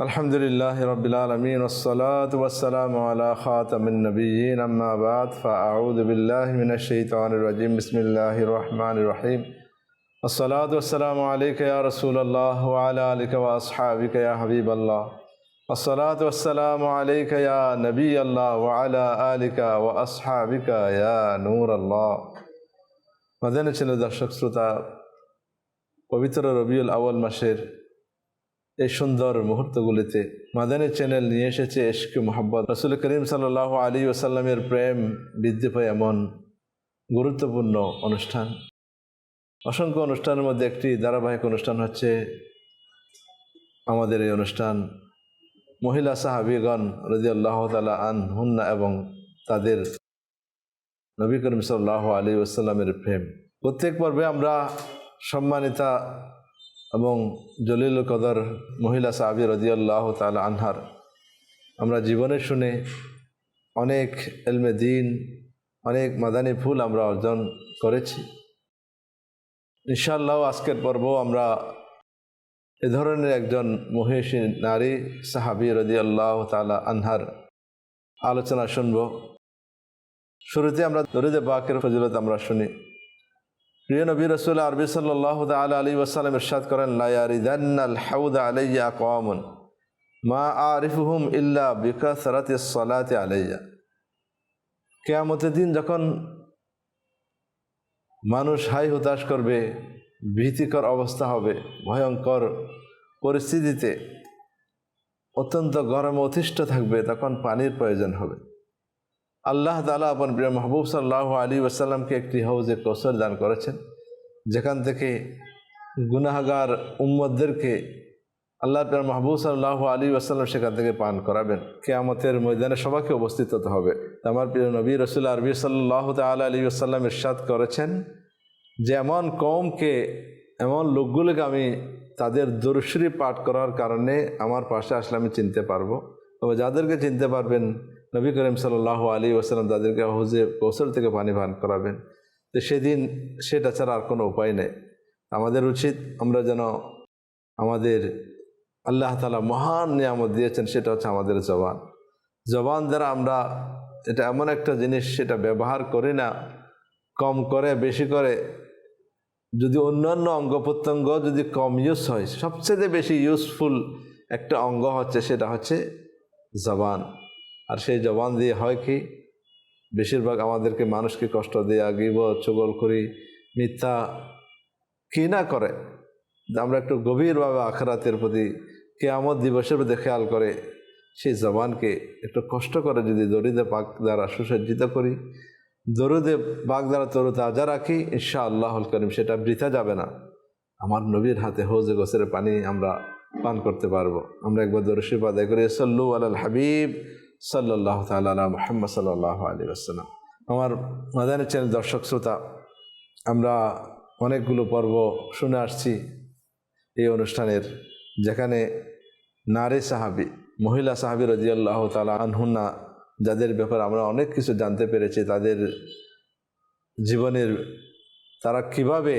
الحمد لله رب العالمين والصلاة والسلام على خاتم النبيين أما بعد فأعوذ بالله من الشيطان الرجيم بسم الله الرحمن الرحيم الصلاة والسلام عليك يا رسول الله وعلى آلك وأصحابك يا حبيب الله الصلاة والسلام عليك يا نبي الله وعلى آلك وأصحابك يا نور الله Madani channel দর্শক শ্রোতা পবিত্র রবিউল আউয়াল মাসের এই সুন্দর মুহূর্তগুলিতে মাদানী চ্যানেল নিয়ে এসেছে এশক মোহাম্মদ রসুল করিম সাল্লাহ আলী ওসাল্লামের প্রেম বৃদ্ধি পায় এমন গুরুত্বপূর্ণ অনুষ্ঠান। অসংখ্য অনুষ্ঠানের মধ্যে একটি ধারাবাহিক অনুষ্ঠান হচ্ছে আমাদের এই অনুষ্ঠান। মহিলা সাহাবিগণ রদি আল্লাহ তালা আন হুন্না এবং তাদের নবী করিম সাল্লাহ আলী ওসাল্লামের প্রেম। প্রত্যেক পর্বে আমরা সম্মানিতা এবং জলিল কদর মহিলা সাহাবি রদিয়াল্লাহ তাল আনহার। আমরা জীবনে শুনে অনেক এলমে দিন, অনেক মাদানী ফুল আমরা অর্জন করেছি। ইনশাআল্লাহ আজকের পর্ব আমরা এ ধরনের একজন মহিষী নারী সাহাবি রদিয়াল্লাহ তালা আনহার আলোচনা শুনব। শুরুতে আমরা দরিদে বাকের ফজিলত আমরা শুনি। প্রিয় নবী রসুল আরবি সাল্লাহ তাল আলী ওসালাম ইরশাদ করেন লায়ারিদান্নাল হাউদা আলাইয়া কওয়ামুন, মা আরিফুহুম ইল্লা বিকাসরাতি সলাতে আলাইয়া। কেয়ামতের দিন যখন মানুষ হাই হতাশ করবে, ভীতিকর অবস্থা হবে, ভয়ঙ্কর পরিস্থিতিতে অত্যন্ত গরমে অতিষ্ঠ থাকবে, তখন পানির প্রয়োজন হবে। আল্লাহ তালা আপন প্রিয় মাহবুব সাল্লাহ আলী ওসাল্লামকে একটি হাউজে কৌশল দান করেছেন। যেখান থেকে গুনাহগার উম্মদদেরকে আল্লাহ প্রিয় মাহবুব সাল্লাহ আলী ওসাল্লাম সেখান থেকে পান করাবেন। কেয়ামতের ময়দানে সবাইকে উপস্থিত হতে হবে। আমার প্রিয় নবী রসুল আরবি সাল্লাহ তাল আলী ওসাল্লাম ইরশাদ করেছেন যে, এমন কমকে এমন লোকগুলোকে আমি তাদের দর্শরী পাঠ করার কারণে আমার পাশে আসলে আমি চিনতে পারব। তবে যাদেরকে চিনতে পারবেন নবী করিম সাল্লাহ আলী ওসালাম তাদেরকে হজে কৌশল থেকে পানি পান করাবেন। তো সেদিন সেটা ছাড়া আর কোনো উপায় নেই। আমাদের উচিত আমরা যেন আমাদের আল্লাহ তালা মহান নিয়ামত দিয়েছেন, সেটা হচ্ছে আমাদের জবান। জবান দ্বারা আমরা এটা এমন একটা জিনিস, সেটা ব্যবহার করি না, কম করে, বেশি করে। যদি অন্যান্য অঙ্গ প্রত্যঙ্গ যদি কম ইউজ হয়, সবচেয়ে বেশি ইউজফুল একটা অঙ্গ হচ্ছে, সেটা হচ্ছে জবান। আর সেই জবান দিয়ে হয় কি? বেশিরভাগ আমাদেরকে মানুষকে কষ্ট দেয়া গিব চগল করি, মিথ্যা কি না করে। আমরা একটু গভীরভাবে আখরাতের প্রতি কেয়ামত দিবসের প্রতি খেয়াল করে সেই জবানকে একটু কষ্ট করে যদি দরিদে পাক দ্বারা সুসজ্জিত করি দরুদে বাঘ দ্বারা তরু তাজা রাখি ঈশা আল্লাহুল করিম সেটা বৃথা যাবে না। আমার নবীর হাতে হৌজে গোসের পানি আমরা পান করতে পারব। আমরা একবার আদায় করি, সল্লু আল হাবিব। সাল্লাহ তালা মোহাম্মদ সাল্লাহ আলী আসসালাম আমার মাদানের চ্যানেল দর্শক শ্রোতা, আমরা অনেকগুলো পর্ব শুনে আসছি এই অনুষ্ঠানের, যেখানে নারী সাহাবি, মহিলা সাহাবি রাজিয়াল্লাহ তালা আনহুন্না যাদের ব্যাপারে আমরা অনেক কিছু জানতে পেরেছি, তাদের জীবনের, তারা কীভাবে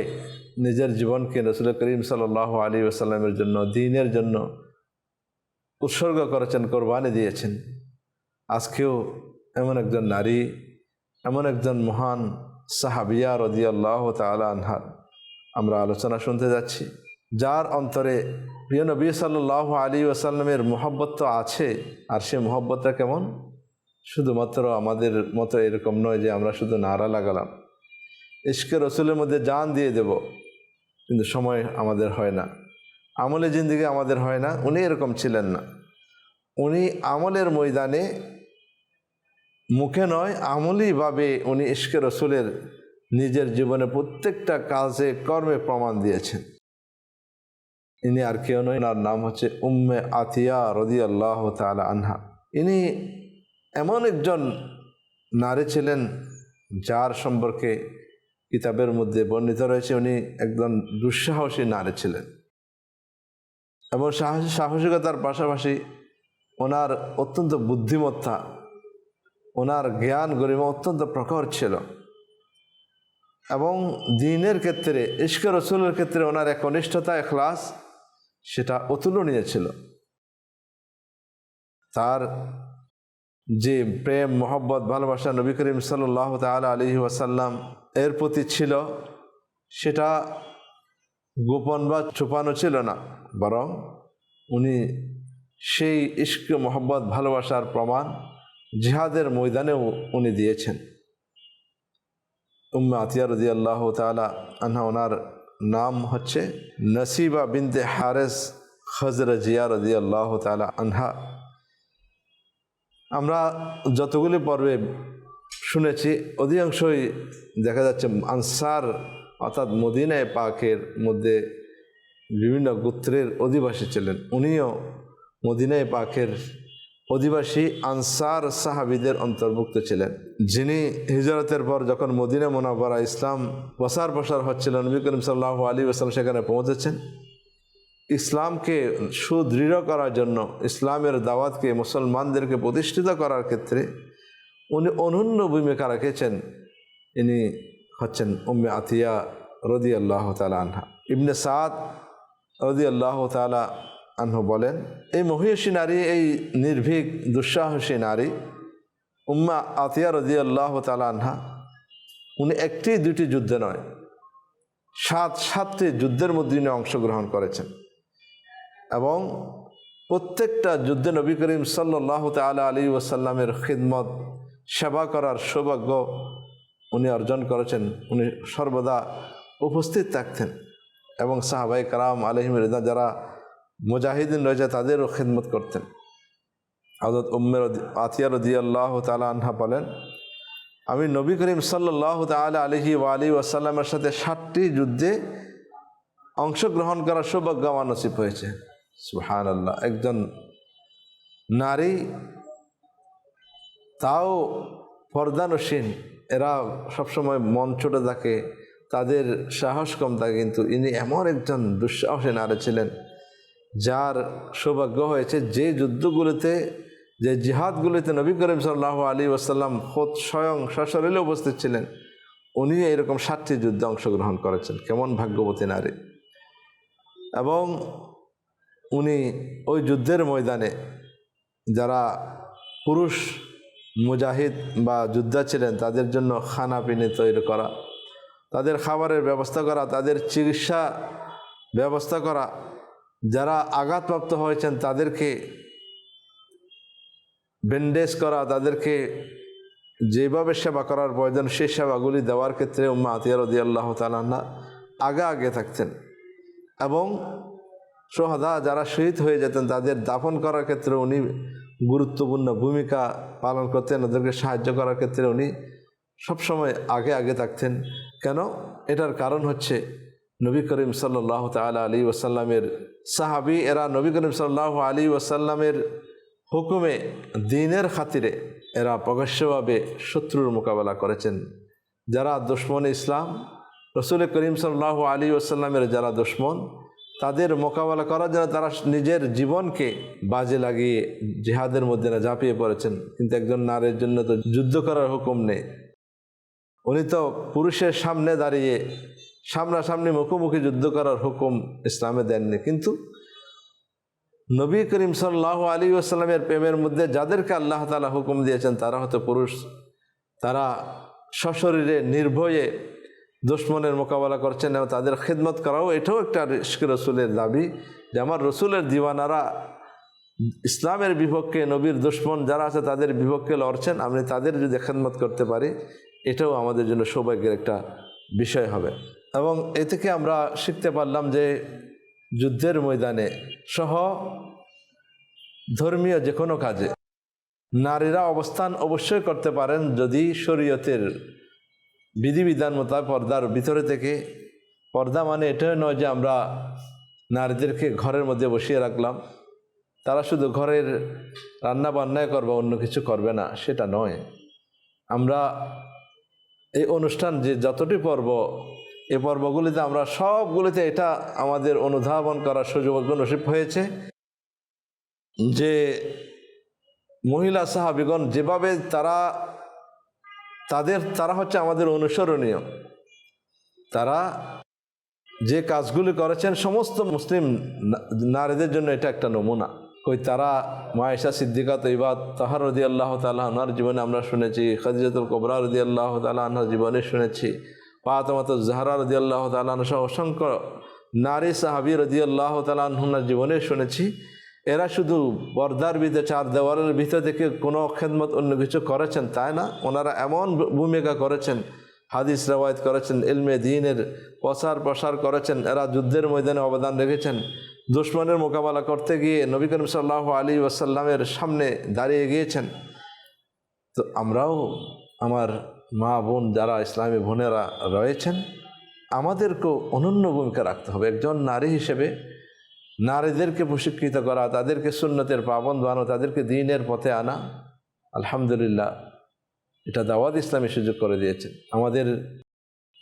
নিজের জীবনকে রসুল করিম সাল্লাহ আলী আসাল্লামের জন্য, দিনের জন্য উৎসর্গ করেছেন, কোরবানি দিয়েছেন। আজকেও এমন একজন নারী, এমন একজন মহান সাহাবিয়া রদিয়াল্লাহ তালা আনহার। আমরা আলোচনা শুনতে যাচ্ছি। যার অন্তরে প্রিয় নবী সাল্লাহ আলী আসাল্লামের মোহব্বত তো আছে, আর সে মোহব্বতটা কেমন? শুধুমাত্র আমাদের মতো এরকম নয় যে আমরা শুধু নাড়া লাগালাম। ইস্কে রসুলের মধ্যে জান দিয়ে দেব, কিন্তু সময় আমাদের হয় না। আমলে জিন্দিগি আমাদের হয় না, উনি এরকম ছিলেন না। উনি আমলের ময়দানে মুখে নয়, আমলিভাবে উনি ইস্কে রসুলের নিজের জীবনে প্রত্যেকটা কাজে কর্মে প্রমাণ দিয়েছেন। ইনি আর কেউ নয় ওনার নাম হচ্ছে উম্মে আতিয়া রদি আল্লাহ তালা আনহা। ইনি এমন একজন নারী ছিলেন যার সম্পর্কে কিতাবের মধ্যে বর্ণিত রয়েছে, উনি একজন দুঃসাহসী নারী ছিলেন। এবং সাহসী সাহসিকতার পাশাপাশি ওনার অত্যন্ত বুদ্ধিমত্তা ওনার জ্ঞান গরিমা অত্যন্ত প্রখর ছিল। এবং দিনের ক্ষেত্রে ইস্কর রসুলের ক্ষেত্রে ওনার এক অনিষ্ঠতা এখলাস সেটা অতুলনীয় ছিল। তার যে প্রেম, মোহব্বত, ভালোবাসা নবী করিম সাল্লাহ তালা আলী ওয়াসাল্লাম এর প্রতি ছিল, সেটা গোপন বা ছুপানো ছিল না। বরং উনি সেই ইস্ক মোহব্বত, ভালোবাসার প্রমাণ জিহাদের ময়দানেও উনি দিয়েছেন। উম্মা আতিয়া রদি আল্লাহ তালা আনহা, ওনার নাম হচ্ছে নসিবা বিনতে হারেস খজর জিয়া রদি আল্লাহ তালা আনহা। আমরা যতগুলি পর্বে শুনেছি, অধিকাংশই দেখা যাচ্ছে আনসার, অর্থাৎ মদিনায় পাকের মধ্যে বিভিন্ন গোত্রের অধিবাসী ছিলেন। উনিও মদিনায় পাকের অধিবাসী আনসার সাহাবিদের অন্তর্ভুক্ত ছিলেন। যিনি হিজরতের পর যখন মদিনা মোনাবরা ইসলাম প্রসার প্রসার হচ্ছিল, নবী করিম সাল্লাহ আলী আসলাম সেখানে পৌঁছেছেন। ইসলামকে সুদৃঢ় করার জন্য, ইসলামের দাওয়াতকে মুসলমানদেরকে প্রতিষ্ঠিত করার ক্ষেত্রে উনি অনন্য ভূমিকা রেখেছেন। ইনি হচ্ছেন উম্মে আতিয়া রদি আল্লাহ তালা আনহা। ইবনে সাদ রদি আল্লাহ তালা আনহু বলেন, এই মহিষী নারী, এই নির্ভীক, দুঃসাহসী নারী, উম্মা আতিয়া রদি আল্লাহ তালা আনহা, উনি একটি দুটি যুদ্ধে নয়, সাত, সাতটি যুদ্ধের মধ্যে উনি অংশগ্রহণ করেছেন। এবং প্রত্যেকটা যুদ্ধে নবী করিম সাল্লাহ তালা আলী ওসাল্লামের খিদমত, সেবা করার সৌভাগ্য উনি অর্জন করেছেন, উনি সর্বদা উপস্থিত থাকতেন। এবং সাহাবাই কালাম আলহিম রেদা যারা মুজাহিদিন রয়েছে, তাদেরও খিদমত করতেন। হজরত উম্মের আতিয়ার আল্লাহ তালা আনহা বলেন, আমি নবী করিম সাল্লাহ তালা আলহি ওয়ালি ওয়াসাল্লামের সাথে ষাটটি যুদ্ধে অংশগ্রহণ করার সৌভাগ্য আমার নসিব হয়েছে। সুহান আল্লাহ একজন নারী, তাও পর্দানসীন, এরা সবসময় মন ছোটো থাকে, তাদের সাহস কম থাকে, কিন্তু ইনি এমন একজন দুঃসাহসী নারী ছিলেন যার সৌভাগ্য হয়েছে যে যুদ্ধগুলোতে, যে জিহাদগুলিতে নবী করিম সাল্লাহ আলী ওসাল্লাম খোদ স্বয়ং সশরীরে উপস্থিত ছিলেন উনি এরকম সাতটি যুদ্ধে অংশগ্রহণ করেছেন। কেমন ভাগ্যবতী নারী। এবং উনি ওই যুদ্ধের ময়দানে যারা পুরুষ মুজাহিদ বা যোদ্ধা ছিলেন, তাদের জন্য খানা পিনে তৈরি করা, তাদের খাবারের ব্যবস্থা করা, তাদের চিকিৎসা ব্যবস্থা করা যারা আঘাতপ্রাপ্ত হয়েছেন, তাদেরকে ব্যান্ডেজ করা, তাদেরকে যেভাবে সেবা করার প্রয়োজন সেই সেবাগুলি দেওয়ার ক্ষেত্রে উম্মা আতিয়ার দি আল্লাহ তালান্না আগে আগে থাকতেন। এবং সোহাদা যারা শহীদ হয়ে যেতেন, তাদের দাফন করার ক্ষেত্রে উনি গুরুত্বপূর্ণ ভূমিকা পালন করতেন, ওদেরকে সাহায্য করার ক্ষেত্রে উনি সবসময় আগে আগে থাকতেন। কেন? এটার কারণ হচ্ছে নবী করিম সাল্লাহ তালা আলী ওসাল্লামের সাহাবি, এরা নবী করিম সাল্লাহ আলী ওসাল্লামের হুকুমে দিনের খাতিরে এরা প্রকাশ্যভাবে শত্রুর মোকাবেলা করেছেন। যারা দুশ্মন ইসলাম, রসুল করিম সাল্লাহ আলী ওসাল্লামের যারা দুশ্মন, তাদের মোকাবেলা করার জন্য তারা নিজের জীবনকে বাজে লাগিয়ে জেহাদের মধ্যে না ঝাঁপিয়ে পড়েছেন। কিন্তু একজন নারীর জন্য তো যুদ্ধ করার হুকুম নেই। উনি তো পুরুষের সামনে দাঁড়িয়ে সামনাসামনি মুখোমুখি যুদ্ধ করার হুকুম ইসলামে দেননি। কিন্তু নবী করিম সাল্লাহ আলী আসসালামের প্রেমের মধ্যে যাদেরকে আল্লাহ তালা হুকুম দিয়েছেন, তারা হয়তো পুরুষ, তারা সশরীরে নির্ভয়ে দুশ্মনের মোকাবেলা করছেন এবং তাদের খেদমত করাও এটাও একটা রিস্ক রসুলের দাবি যে আমার রসুলের দিওয়ানারা ইসলামের বিপক্ষে নবীর দুশ্মন যারা আছে তাদের বিপক্ষে লড়ছেন, আমি তাদের যদি খেদমত করতে পারি, এটাও আমাদের জন্য সৌভাগ্যের একটা বিষয় হবে। এবং এ থেকে আমরা শিখতে পারলাম যে যুদ্ধের ময়দানে সহ ধর্মীয় যে কোনো কাজে নারীরা অবস্থান অবশ্যই করতে পারেন যদি শরীয়তের বিধিবিধান মোতাবেক পর্দার ভিতরে থেকে, পর্দা মানে এটাই নয় যে আমরা নারীদেরকে ঘরের মধ্যে বসিয়ে রাখলাম, তারা শুধু ঘরের রান্না বান্নায় করবে, অন্য কিছু করবে না, সেটা নয়। আমরা এই অনুষ্ঠান যে যতটি পর্ব এই পর্বগুলিতে আমরা সবগুলিতে এটা আমাদের অনুধাবন করার সুযোগ নসিব হয়েছে যে মহিলা সাহাবিগণ যেভাবে তারা, তাদের, তারা হচ্ছে আমাদের অনুসরণীয়। তারা যে কাজগুলি করেছেন, সমস্ত মুসলিম নারীদের জন্য এটা একটা নমুনা। কই তারা মায়েশা সিদ্দিকা তৈবা তাহার রদি আল্লাহ তালা জীবনে আমরা শুনেছি, খাদিজাতুল কবরা রদি আল্লাহ তালা জীবনে শুনেছি। পাতমাত জাহারা রদি আল্লাহ তালা সহ অসংখ্য নারী সাহাবি রদি আল্লাহ তালা জীবনে শুনেছি। এরা শুধু পর্দার ভিতরে চার দেওয়ালের ভিতর থেকে কোনো খেদমত অন্য কিছু করেছেন, তাই না? ওনারা এমন ভূমিকা করেছেন, হাদিস রেওয়ায়ত করেছেন, ইলমে দিনের প্রসার প্রসার করেছেন, এরা যুদ্ধের ময়দানে অবদান রেখেছেন। দুশ্মনের মোকাবেলা করতে গিয়ে নবী করিম সাল্লাহ আলী ওয়াসাল্লামের সামনে দাঁড়িয়ে গিয়েছেন। তো আমরাও আমার মা বোন যারা ইসলামী বোনেরা রয়েছেন, আমাদেরকেও অনন্য ভূমিকা রাখতে হবে। একজন নারী হিসেবে নারীদেরকে প্রশিক্ষিত করা, তাদেরকে সুন্নতের পাবন বানানো তাদেরকে দিনের পথে আনা, আলহামদুলিল্লাহ, এটা দাওয়াত ইসলামী সুযোগ করে দিয়েছেন আমাদের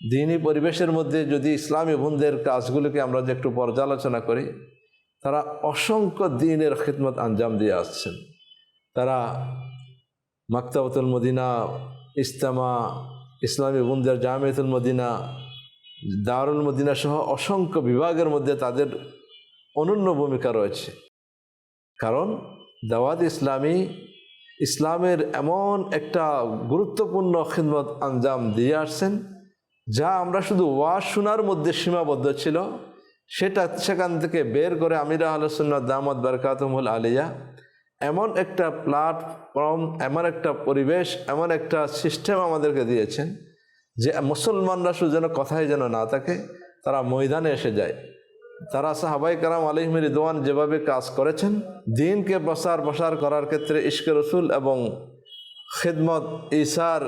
দিনই পরিবেশের মধ্যে যদি ইসলামী বোনদের কাজগুলোকে আমরা যে একটু পর্যালোচনা করি, তারা অসংখ্য দিনের খিদমত আঞ্জাম দিয়ে আসছেন। তারা মাক্তাবতুল মদিনা ইস্তামা ইসলামী বোনদের জামিয়াতুল মদিনা, দারুল মদিনা সহ অসংখ্য বিভাগের মধ্যে তাদের অনন্য ভূমিকা রয়েছে। কারণ দাওয়াত ইসলামী, ইসলামের এমন একটা গুরুত্বপূর্ণ খিদমত আঞ্জাম দিয়ে আসছেন, যা আমরা শুধু ওয়া শোনার মধ্যে সীমাবদ্ধ ছিল, সেটা সেখান থেকে বের করে আমিরা আলোচনা দামদ বারকাতমুল আলিয়া এমন একটা প্ল্যাটফর্ম এমন একটা পরিবেশ, এমন একটা সিস্টেম আমাদেরকে দিয়েছেন যে মুসলমানরা শুধু যেন কথাই যেন না থাকে, তারা ময়দানে এসে যায়। তারা সাহাবাই কারাম আলিহমির দোয়ান যেভাবে কাজ করেছেন, দিনকে প্রসার প্রসার করার ক্ষেত্রে ইশকে রসুল এবং খেদমত ইসার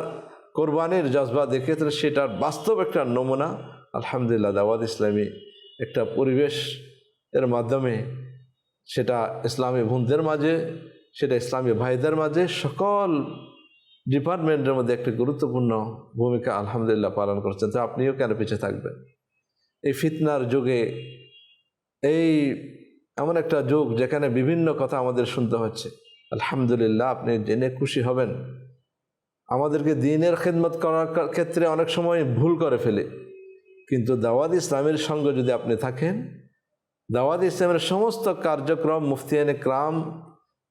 কোরবানির জজবা দেখিয়েছেন সেটার বাস্তব একটা নমুনা, আলহামদুলিল্লাহ, দাওয়াত ইসলামী একটা পরিবেশ এর মাধ্যমে সেটা ইসলামী বোনদের মাঝে, সেটা ইসলামী ভাইদের মাঝে, সকল ডিপার্টমেন্টের মধ্যে একটি গুরুত্বপূর্ণ ভূমিকা আলহামদুলিল্লাহ পালন করছেন। তো আপনিও কেন পিছিয়ে থাকবেন? এই ফিতনার যুগে, এই এমন একটা যুগ যেখানে বিভিন্ন কথা আমাদের শুনতে হচ্ছে। আলহামদুলিল্লাহ, আপনি জেনে খুশি হবেন। আমাদেরকে দিনের খেদমত করার ক্ষেত্রে অনেক সময় ভুল করে ফেলে। কিন্তু দাওয়াত ইসলামের সঙ্গে যদি আপনি থাকেন দাওয়াত ইসলামের সমস্ত কার্যক্রম মুফতিয়ানে ক্রাম,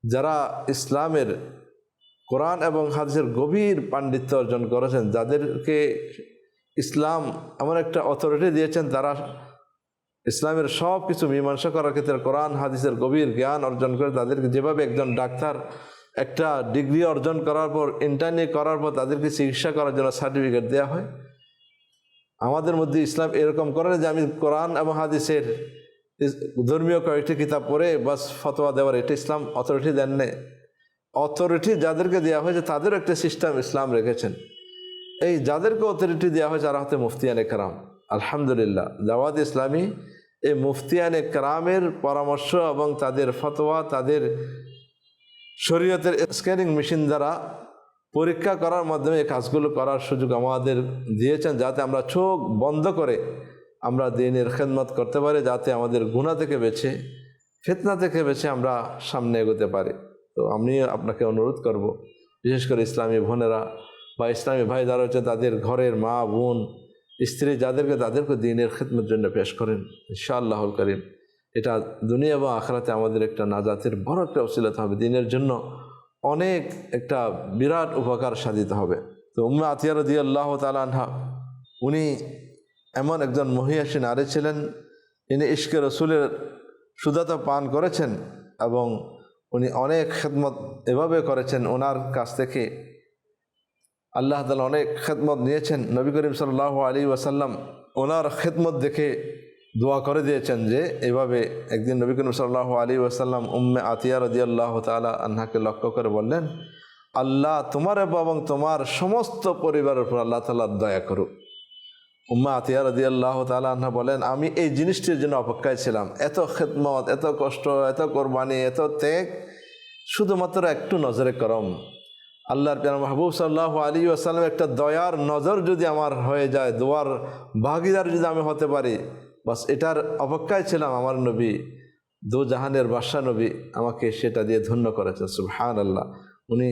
যারা ইসলামের কোরআন এবং হাদিসের গভীর পাণ্ডিত্য অর্জন করেছেন, যাদেরকে ইসলাম এমন একটা অথরিটি দিয়েছেন, তারা ইসলামের সব কিছু মীমাংসা করার ক্ষেত্রে কোরআন, হাদিসের গভীর জ্ঞান অর্জন করে, তাদেরকে যেভাবে একজন ডাক্তার একটা ডিগ্রি অর্জন করার পর ইন্টারনি করার পর তাদেরকে চিকিৎসা করার জন্য সার্টিফিকেট দেওয়া হয়। আমাদের মধ্যে ইসলাম এরকম করে যে আমি কোরআন এবং হাদিসের ধর্মীয় কয়েকটি কিতাব পড়ে বাস ফতোয়া দেওয়ার, এটা ইসলাম অথরিটি দেন নেই। অথরিটি যাদেরকে দেওয়া হয়েছে, তাদেরও একটা সিস্টেম ইসলাম রেখেছেন। এই যাদেরকে অথরিটি দেওয়া হয়েছে, তারা হতে মুফতিয়ানে কারাম। আলহামদুলিল্লাহ, দাওয়াত ইসলামী, এই মুফতিয়ানে কারামের পরামর্শ এবং তাদের ফতোয়া, তাদের শরীয়তের স্ক্যানিং মেশিন দ্বারা পরীক্ষা করার মাধ্যমে এই কাজগুলো করার সুযোগ আমাদের দিয়েছেন, যাতে আমরা চোখ বন্ধ করে আমরা দিনের খেদমত করতে পারি যাতে আমাদের গুণা থেকে বেছে ফেতনা থেকে বেছে আমরা সামনে এগোতে পারি। তো আমি আপনাকে অনুরোধ করব, বিশেষ করে ইসলামী বোনেরা বা ইসলামী ভাই যারা হচ্ছে তাদের ঘরের মা, বোন, স্ত্রী যাদেরকে, তাদেরকে দিনের খেদমত জন্য পেশ করেন। ইনশাআল্লাহুল করিম। এটা দুনিয়া এবং আখরাতে আমাদের একটা নাজাতের বড় একটা অসিলাতে হবে। দিনের জন্য অনেক একটা বিরাট উপকার সাধিত হবে। তো উম্মা আতিয়ার দি আল্লাহ তালানহা উনি এমন একজন মহিয়াসী নারী ছিলেন ইনি ইশকে রসুলের সুদাতা পান করেছেন এবং উনি অনেক খেদমত এভাবে করেছেন ওনার কাছ থেকে আল্লাহ তালা অনেক খেদমত নিয়েছেন। নবী করিম সাল্লাহ আলী ওয়াসাল্লাম ওনার খেদমত দেখে দোয়া করে দিয়েছেন যে, এভাবে একদিন নবী করিম সাল্লাহ আলী ওয়াসাল্লাম উম্মে আতিয়া আল্লাহ তালা আন্নাকে লক্ষ্য করে বললেন, আল্লাহ তোমার এবং তোমার সমস্ত পরিবারের উপর আল্লাহ তালা দয়া করুক। উম্মা আতিয়া রদি আল্লাহ তালা বলেন, আমি এই জিনিসটির জন্য অপেক্ষায় ছিলাম। এত খেদমত, এত কষ্ট, এত কোরবানি, এত ত্যাগ, শুধুমাত্র একটু নজরে করম। আল্লাহর পেয়ার মাহবুব সাল্লাহ আলী আসালাম একটা দয়ার নজর যদি আমার হয়ে যায়, দোয়ার ভাগিদার যদি আমি হতে পারি, বাস এটার অপেক্ষায় ছিলাম আমার নবী। দু জাহানের বাদশা নবী আমাকে সেটা দিয়ে ধন্য করেছেন সুবহান আল্লাহ উনি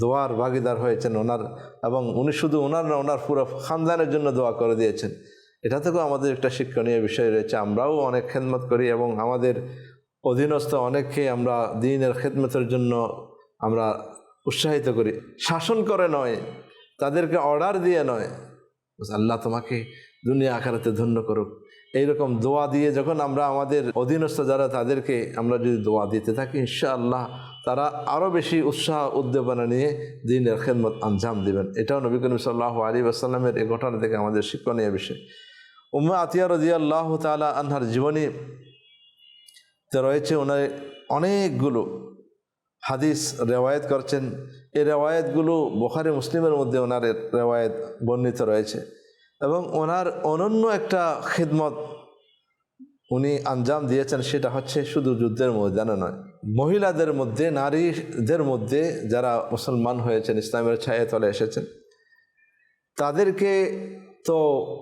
দোয়ার ভাগিদার হয়েছেন ওনার এবং উনি শুধু ওনার না, ওনার পুরো খানদানের জন্য দোয়া করে দিয়েছেন। এটা থেকেও আমাদের একটা শিক্ষণীয় বিষয় রয়েছে। আমরাও অনেক খেদমত করি এবং আমাদের অধীনস্থ অনেককে আমরা দিনের খেদমতের জন্য আমরা উৎসাহিত করি। শাসন করে নয়, তাদেরকে অর্ডার দিয়ে নয়। আল্লাহ তোমাকে দুনিয়া আকারাতে ধন্য করুক। এইরকম দোয়া দিয়ে যখন আমরা আমাদের অধীনস্থ যারা, তাদেরকে আমরা যদি দোয়া দিতে থাকি, ইনশাআল্লাহ তারা আরও বেশি উৎসাহ, উদ্দীপনা নিয়ে দিনের খেদমত আঞ্জাম দিবেন। এটাও নবী করিম সাল্লাহ আলী আসাল্লামের এই ঘটনা থেকে আমাদের শিক্ষণীয় বিষয়। উম্মা আতিয়া রদিয়াল্লাহ তালা আনহার জীবনী তে রয়েছে ওনার অনেকগুলো হাদিস রেওয়ায়ত করছেন। এই রেওয়ায়তগুলো বোখারি, মুসলিমের মধ্যে ওনার রেওয়ায়ত বর্ণিত রয়েছে। এবং ওনার অনন্য একটা খিদমত উনি আঞ্জাম দিয়েছেন, সেটা হচ্ছে শুধু যুদ্ধের ময়দানে নয়। মহিলাদের মধ্যে, নারীদের মধ্যে যারা মুসলমান হয়েছেন, ইসলামের ছায়া তলে এসেছেন, তাদেরকে তো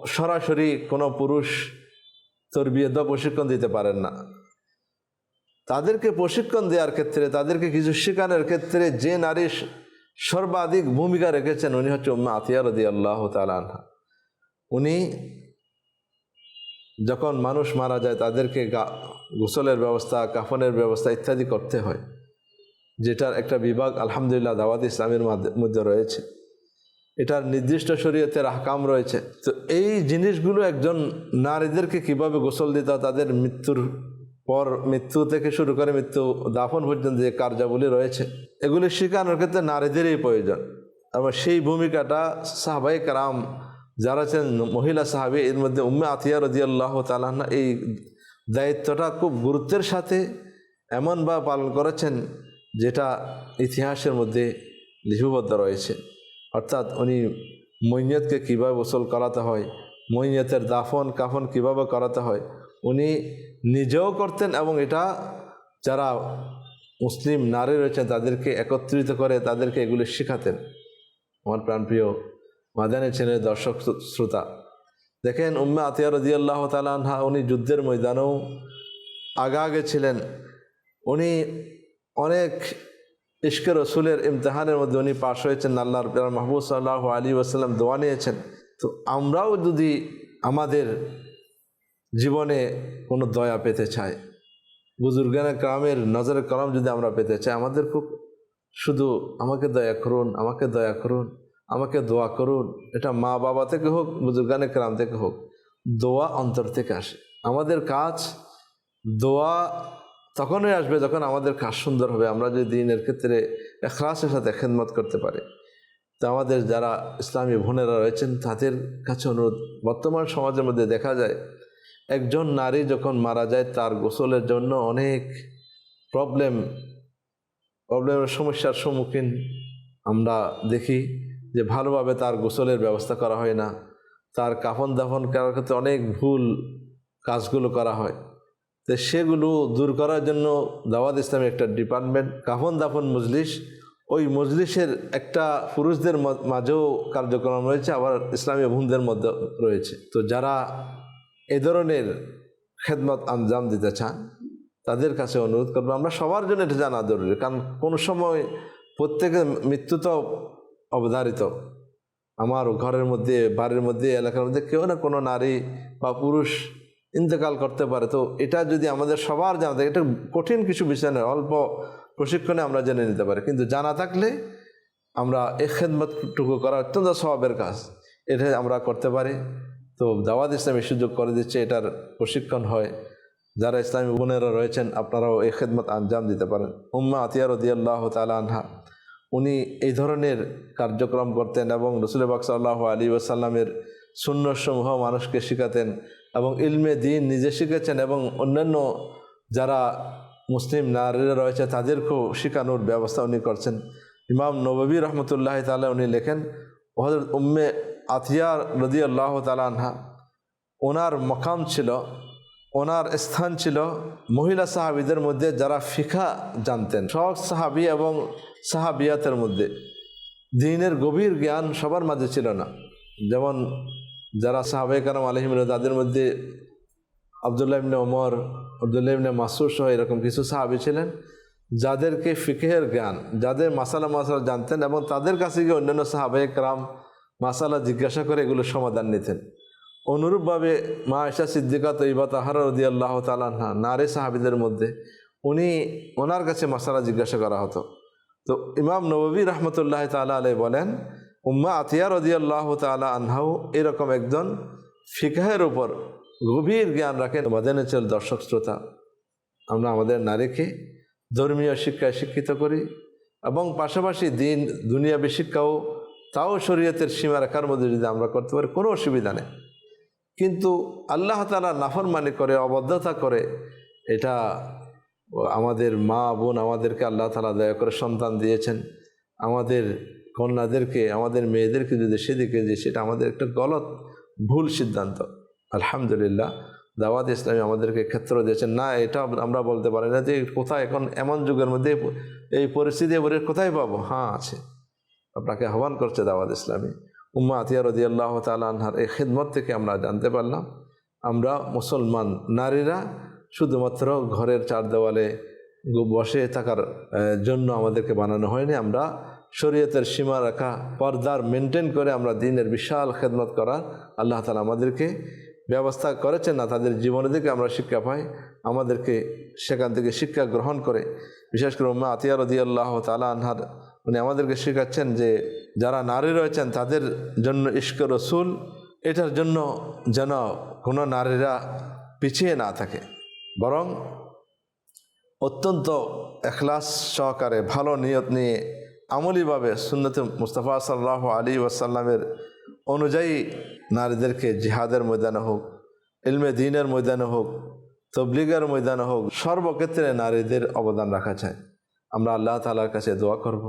সরাসরি কোনো পুরুষ তরবিয়ত বা প্রশিক্ষণ দিতে পারেন না। তাদেরকে প্রশিক্ষণ দেওয়ার ক্ষেত্রে, তাদেরকে কিছু শেখানোর ক্ষেত্রে যে নারী সর্বাধিক ভূমিকা রেখেছেন, উনি হচ্ছে উম্মা আতিয়া রদি আল্লাহ তালানহা উনি যখন মানুষ মারা যায়, তাদেরকে গা- গোসলের ব্যবস্থা, কাফনের ব্যবস্থা ইত্যাদি করতে হয়, যেটার একটা বিভাগ আলহামদুলিল্লাহ দাওয়াত ইসলামের মধ্যে রয়েছে। এটার নির্দিষ্ট শরীয়তের আহকাম রয়েছে। তো এই জিনিসগুলো একজন নারীদেরকে কীভাবে গোসল দিতে তাদের মৃত্যুর পর, মৃত্যু থেকে শুরু করে মৃত্যু দাফন পর্যন্ত যে কার্যাবলী রয়েছে, এগুলি শেখানোর ক্ষেত্রে নারীদেরই প্রয়োজন। এবং সেই ভূমিকাটা সাহাবাই কারাম যারা আছেন মহিলা সাহাবি, এর মধ্যে উম্মে আতিয়া রদিয়াল্লাহ তালাহা এই দায়িত্বটা খুব গুরুত্বের সাথে এমনভাবে পালন করেছেন যেটা ইতিহাসের মধ্যে লিপিবদ্ধ রয়েছে। অর্থাৎ উনি মৈনিয়তকে কীভাবে গোসল করাতে হয় মৈনিয়তের দাফন, কাফন কীভাবে করাতে হয়, উনি নিজেও করতেন এবং এটা যারা মুসলিম নারী রয়েছেন তাদেরকে একত্রিত করে তাদেরকে এগুলি শেখাতেন। আমার প্রাণপ্রিয় মাদানী ছেলের দর্শক শ্রো- শ্রোতা। দেখেন উম্মে আতিয়া রদিয়াল্লাহ তালাহা উনি যুদ্ধের ময়দানেও আগা আগে ছিলেন। উনি অনেক ইশকে রসুলের ইমতেহানের মধ্যে উনি পাশ হয়েছেন, আল্লাহর মাহবুব সাল্লাহ আলী ওয়াসাল্লাম দোয়া নিয়েছেন। তো আমরাও যদি আমাদের জীবনে কোনো দয়া পেতে চাই, বুজুর্গানা কামের নজরে করম যদি আমরা পেতে চাই, আমাদের খুব শুধু আমাকে দয়া করুন, আমাকে দয়া করুন আমাকে দোয়া করুন, এটা মা বাবা থেকে হোক, বুজুর্গানে কালাম থেকে হোক, দোয়া অন্তর থেকে আসে। আমাদের কাজ দোয়া তখনই আসবে যখন আমাদের কাজ সুন্দর হবে, আমরা যদি দিনের ক্ষেত্রে এখলাসের সাথে খেদমত করতে পারি। তো আমাদের যারা ইসলামী বোনেরা রয়েছেন, তাদের কাছে অনুরোধ, বর্তমান সমাজের মধ্যে দেখা যায়, একজন নারী যখন মারা যায়, তার গোসলের জন্য অনেক প্রবলেম প্রবলেমের সমস্যার সম্মুখীন আমরা দেখি। যে ভালোভাবে তার গোসলের ব্যবস্থা করা হয় না। তার কাফন দাফন করার ক্ষেত্রে অনেক ভুল কাজগুলো করা হয়। তো সেগুলো দূর করার জন্য দাওয়াত ইসলামের একটা ডিপার্টমেন্ট কাফন দাফন মজলিস, ওই মজলিসের একটা পুরুষদের মাঝেও কার্যক্রম রয়েছে, আবার ইসলামী বোনদের মধ্যে রয়েছে। তো যারা এ ধরনের খেদমত আঞ্জাম দিতে চান, তাদের কাছে অনুরোধ করব, আমরা সবার জন্য এটা জানা জরুরি। কারণ কোনো সময় প্রত্যেকের মৃত্যু তো অবধারিত। আমার ঘরের মধ্যে, বাড়ির মধ্যে, এলাকার মধ্যে কেউ না কোনো নারী বা পুরুষ ইন্তেকাল করতে পারে। তো এটা যদি আমাদের সবার জানা থাকে, এটা কঠিন কিছু বিষয় নয়, অল্প প্রশিক্ষণে আমরা জেনে নিতে পারি। কিন্তু জানা থাকলে আমরা এই খেদমতটুকু করা অত্যন্ত স্বভাবের কাজ। এটা আমরা করতে পারি। তো দাওয়াত ইসলামী সুযোগ করে দিচ্ছে, এটার প্রশিক্ষণ হয়। যারা ইসলামী বোনেরা রয়েছেন, আপনারাও এই খেদমত আঞ্জাম দিতে পারেন। উম্মা আতিয়ার রদিয়াল্লাহ তালা আনহা। উনি এই ধরনের কার্যক্রম করতেন এবং রসুল বাক সাল্লাহ আলী ওসাল্লামের শূন্যসমূহ মানুষকে শেখাতেন এবং ইলমে দিন নিজে শিখেছেন এবং অন্যান্য যারা মুসলিম নারীরা রয়েছে তাদেরকেও শেখানোর ব্যবস্থা উনি করছেন। ইমাম নববী রহমতুল্লাহ তালা উনি লেখেন হজরত উম্মে আতিয়া রদি আল্লাহ তালা আনহা, ওনার মকাম ছিল, ওনার স্থান ছিল মহিলা সাহাবিদের মধ্যে যারা ফিখা জানতেন। সব সাহাবি এবং সাহাবিয়াতের মধ্যে। দিনের গভীর জ্ঞান সবার মাঝে ছিল না। যেমন যারা সাহাবে কারাম আলহিম তাদের মধ্যে আবদুল্লাহ ইবনে ওমর, আবদুল্লাহ ইবনে মাসুর সহ এরকম কিছু সাহাবি ছিলেন, যাদেরকে ফিকেহের জ্ঞান, যাদের মাসালা মাসালা জানতেন এবং তাদের কাছে গিয়ে অন্যান্য সাহাবে কারাম মাসালা জিজ্ঞাসা করে এগুলো সমাধান নিতেন। অনুরূপভাবে মা আয়সা সিদ্দিকা তৈবা তাহারা রদি আল্লাহ তালাহা নারী সাহাবিদের মধ্যে উনি ওনার কাছে মশালা জিজ্ঞাসা করা হতো। তো ইমাম নবী রহমতুল্লাহ তালা আলাই বলেন, উম্মা আতিয়া রদিয়াল্লাহ তালা আনহাউ এরকম একজন ফিকাহের উপর গভীর জ্ঞান রাখেন মদেনেচল দর্শক শ্রোতা। আমরা আমাদের নারীকে ধর্মীয় শিক্ষায় শিক্ষিত করি এবং পাশাপাশি দিন, দুনিয়াবী শিক্ষাও তাও শরীয়তের সীমারেখার মধ্যে যদি আমরা করতে পারি, কোনো অসুবিধা নেই। কিন্তু আল্লাহ তালা নাফরমানি করে অবদ্ধতা করে, এটা আমাদের মা, বোন আমাদেরকে আল্লাহ তালা দয়া করে সন্তান দিয়েছেন। আমাদের কন্যাদেরকে, আমাদের মেয়েদেরকে যদি সেদিকে যে সেটা আমাদের একটা গলত, ভুল সিদ্ধান্ত। আলহামদুলিল্লাহ, দাওয়াত ইসলামী আমাদেরকে ক্ষেত্র দিয়েছেন। না, এটা আমরা বলতে পারি না যে কোথায় এখন এমন যুগের মধ্যে এই পরিস্থিতি এবারে কোথায় পাবো। হ্যাঁ আছে। আপনাকে আহ্বান করছে দাওয়াত ইসলামী। উম্মা আতিয়া রদি আল্লাহ তালাহার এই খেদমত থেকে আমরা জানতে পারলাম। আমরা মুসলমান নারীরা শুধুমাত্র ঘরের চার দেওয়ালে বসে থাকার জন্য আমাদেরকে বানানো হয়নি। আমরা শরীয়তের সীমা রাখা, পর্দার মেনটেন করে আমরা দিনের বিশাল খেদমত করার আল্লাহ তালা আমাদেরকে ব্যবস্থা করেছেন না, তাদের জীবনে থেকে আমরা শিক্ষা পাই, আমাদেরকে সেখান থেকে শিক্ষা গ্রহণ করে। বিশেষ করে উম্মা আতিয়া রদি আল্লাহ তালা আনহার, উনি আমাদেরকে শেখাচ্ছেন যে যারা নারী রয়েছেন, তাদের জন্য ইস্ক রসুল, এটার জন্য যেন কোনো নারীরা পিছিয়ে না থাকে। বরং অত্যন্ত এখলাস সহকারে ভালো নিয়ত নিয়ে আমলিভাবে সুন্নত মুস্তফা সাল্লাহ আলী ওয়াসাল্লামের অনুযায়ী নারীদেরকে জিহাদের ময়দানে হোক, ইলমে দিনের ময়দানে হোক, তবলিগের ময়দানে হোক, সর্বক্ষেত্রে নারীদের অবদান রাখা চায় আমরা আল্লাহ তালার কাছে দোয়া করব।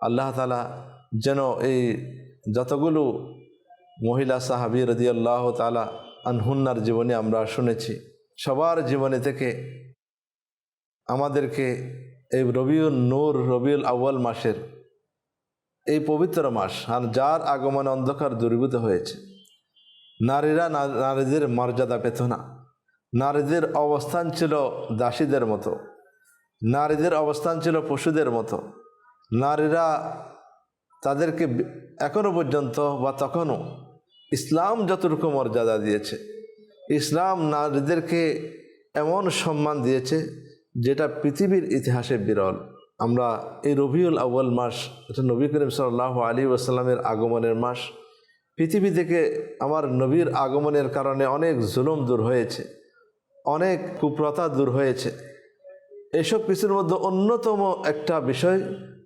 আল্লাহ তালা যেন এই যতগুলো মহিলা সাহাবি রদি আল্লাহ তালা আনহুন্নার জীবনে আমরা শুনেছি সবার জীবনে থেকে আমাদেরকে এই রবিউল নূর, রবিউল আউ্য়াল মাসের এই পবিত্র মাস, আর যার আগমনে অন্ধকার দূরীভূত হয়েছে, নারীরা নারীদের মর্যাদা পেত না। নারীদের অবস্থান ছিল দাসীদের মতো, নারীদের অবস্থান ছিল পশুদের মতো। নারীরা তাদেরকে এখনও পর্যন্ত বা তখনও ইসলাম যতটুকু মর্যাদা দিয়েছে ইসলাম নারীদেরকে এমন সম্মান দিয়েছে যেটা পৃথিবীর ইতিহাসে বিরল। আমরা এই রবিউল আউ্য়াল মাস, এটা নবী করিম সাল্লাহ আলী আসাল্লামের আগমনের মাস, পৃথিবী থেকে আমার নবীর আগমনের কারণে অনেক জুলুম দূর হয়েছে, অনেক কুপ্রথা দূর হয়েছে। এসব কিছুর মধ্যে অন্যতম একটা বিষয়,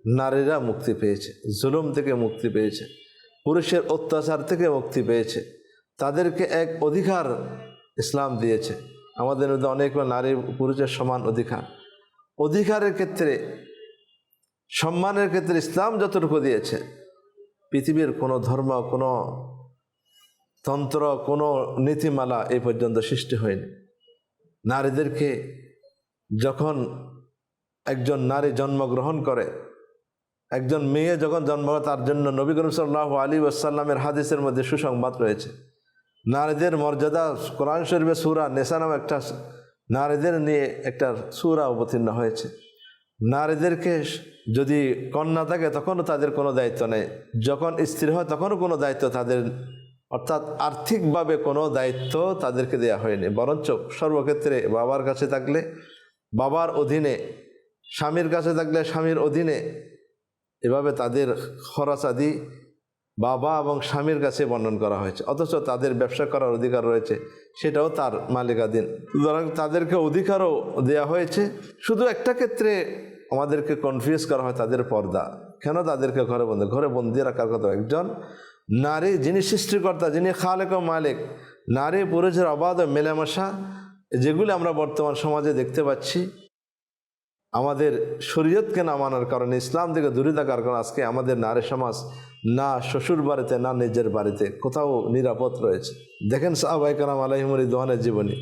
নারীরা মুক্তি পেয়েছে, জুলুম থেকে মুক্তি পেয়েছে, পুরুষের অত্যাচার থেকে মুক্তি পেয়েছে। তাদেরকে এক অধিকার ইসলাম দিয়েছে। আমাদের মধ্যে অনেক নারী পুরুষের সমান অধিকার। অধিকারের ক্ষেত্রে, সম্মানের ক্ষেত্রে ইসলাম যতটুকু দিয়েছে, পৃথিবীর কোনো ধর্ম, কোনো তন্ত্র, কোনো নীতিমালা এই পর্যন্ত সৃষ্টি হয়নি। নারীদেরকে যখন একজন নারী জন্মগ্রহণ করে, একজন মেয়ে যখন জন্ম, তার জন্য নবী সাল্লাহ আলী আসাল্লামের হাদিসের মধ্যে সুসংবাদ রয়েছে। নারীদের মর্যাদা, কোরআন শরীফে সুরা নেশা নাম একটা নারীদের নিয়ে একটা সুরা অবতীর্ণ হয়েছে। নারীদেরকে যদি কন্যা থাকে, তখনও তাদের কোনো দায়িত্ব নেই। যখন স্ত্রী হয়, তখনও কোনো দায়িত্ব তাদের, অর্থাৎ আর্থিকভাবে কোনো দায়িত্ব তাদেরকে দেওয়া হয়নি। বরঞ্চ সর্বক্ষেত্রে বাবার কাছে থাকলে, বাবার অধীনে, স্বামীর কাছে থাকলে স্বামীর অধীনে, এভাবে তাদের খরচ আদি বাবা এবং স্বামীর কাছে বর্ণন করা হয়েছে। অথচ তাদের ব্যবসা করার অধিকার রয়েছে, সেটাও তার মালিকাধীন। সুতরাং তাদেরকে অধিকারও দেয়া হয়েছে। শুধু একটা ক্ষেত্রে আমাদেরকে কনফিউজ করা হয় তাদের পর্দা। কেন তাদেরকে ঘরে বন্দি? ঘরে বন্দি রাখার কথা। একজন নারী যিনি সৃষ্টিকর্তা, যিনি খালেক ও মালিক, নারী, পুরুষের অবাধ ও মেলামেশা, যেগুলি আমরা বর্তমান সমাজে দেখতে পাচ্ছি আমাদের শরীয়তকে না মানার কারণে, ইসলাম থেকে দূরে থাকার কারণে আজকে আমাদের নারী সমাজ না শ্বশুর বাড়িতে, না নিজের বাড়িতে, কোথাও নিরাপদ রয়েছে। দেখেন সাহবাইকারাম আলাইমুর দোহানের জীবনী।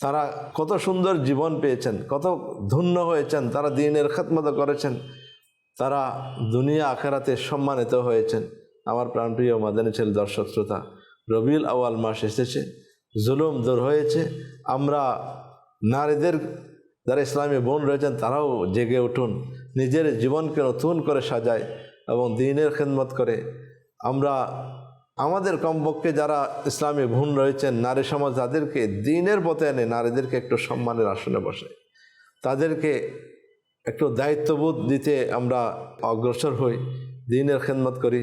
তারা কত সুন্দর জীবন পেয়েছেন, কত ধন্য হয়েছেন, তারা দিনের খাতমত করেছেন। তারা দুনিয়া আখেরাতে সম্মানিত হয়েছেন। আমার প্রাণপ্রিয় মাদানী ছেলে দর্শক শ্রোতা, রবিউল আওয়াল মাস এসেছে, জুলুম দূর হয়েছে। আমরা নারীদের যারা ইসলামী বোন রয়েছেন, তারাও জেগে উঠুন। নিজের জীবনকে নতুন করে সাজায় এবং দিনের খেদমত করে। আমরা, আমাদের কমপক্ষে যারা ইসলামী বোন রয়েছেন, নারী সমাজ তাদেরকে দিনের পথে এনে নারীদেরকে একটু সম্মানের আসনে বসে তাদেরকে একটু দায়িত্ববোধ দিতে আমরা অগ্রসর হই, দিনের খেদমত করি।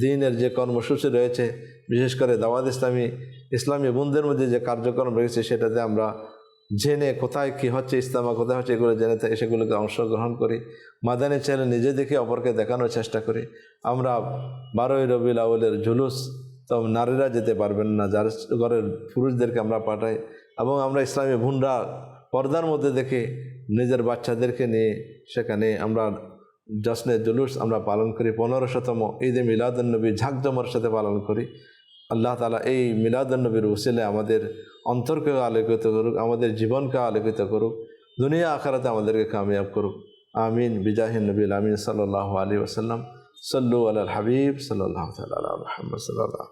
দিনের যে কর্মসূচি রয়েছে, বিশেষ করে দাওয়াত ইসলামী ইসলামী বোনদের মধ্যে যে কার্যক্রম রয়েছে, সেটাতে আমরা জেনে কোথায় কী হচ্ছে ইসলামা কোথায় হচ্ছে, এগুলো জেনে থাকে সেগুলোকে অংশগ্রহণ করি। মাদানী ছেলে নিজে দেখে অপরকে দেখানোর চেষ্টা করি। আমরা বারোই রবিউল আউলের জুলুস তো নারীরা যেতে পারবেন না, যার ঘরের পুরুষদেরকে আমরা পাঠাই এবং আমরা ইসলামী ভুনরা পর্দার মধ্যে দেখে নিজের বাচ্চাদেরকে নিয়ে সেখানে আমরা জশ্নে জুলুস আমরা পালন করি। পনেরোশতম ঈদে মিলাদুলনবী ঝাঁকজমর সাথে পালন করি। আল্লাহ তালা এই মিলাদুলনবীর উসিলে আমাদের অন্তরকে আলোকিত করুক, আমাদের জীবনকে আলোকিত করুক, দুনিয়া, আখারাতে আমাদেরকে কামিয়াব করুক। আমিন। বিজাহিন নবীল আমিন সাল্লাহ আলী ওসাল্লাম সল্লু আল হাবিব সাল্লাহ তাল রহমদ সাল্লাহ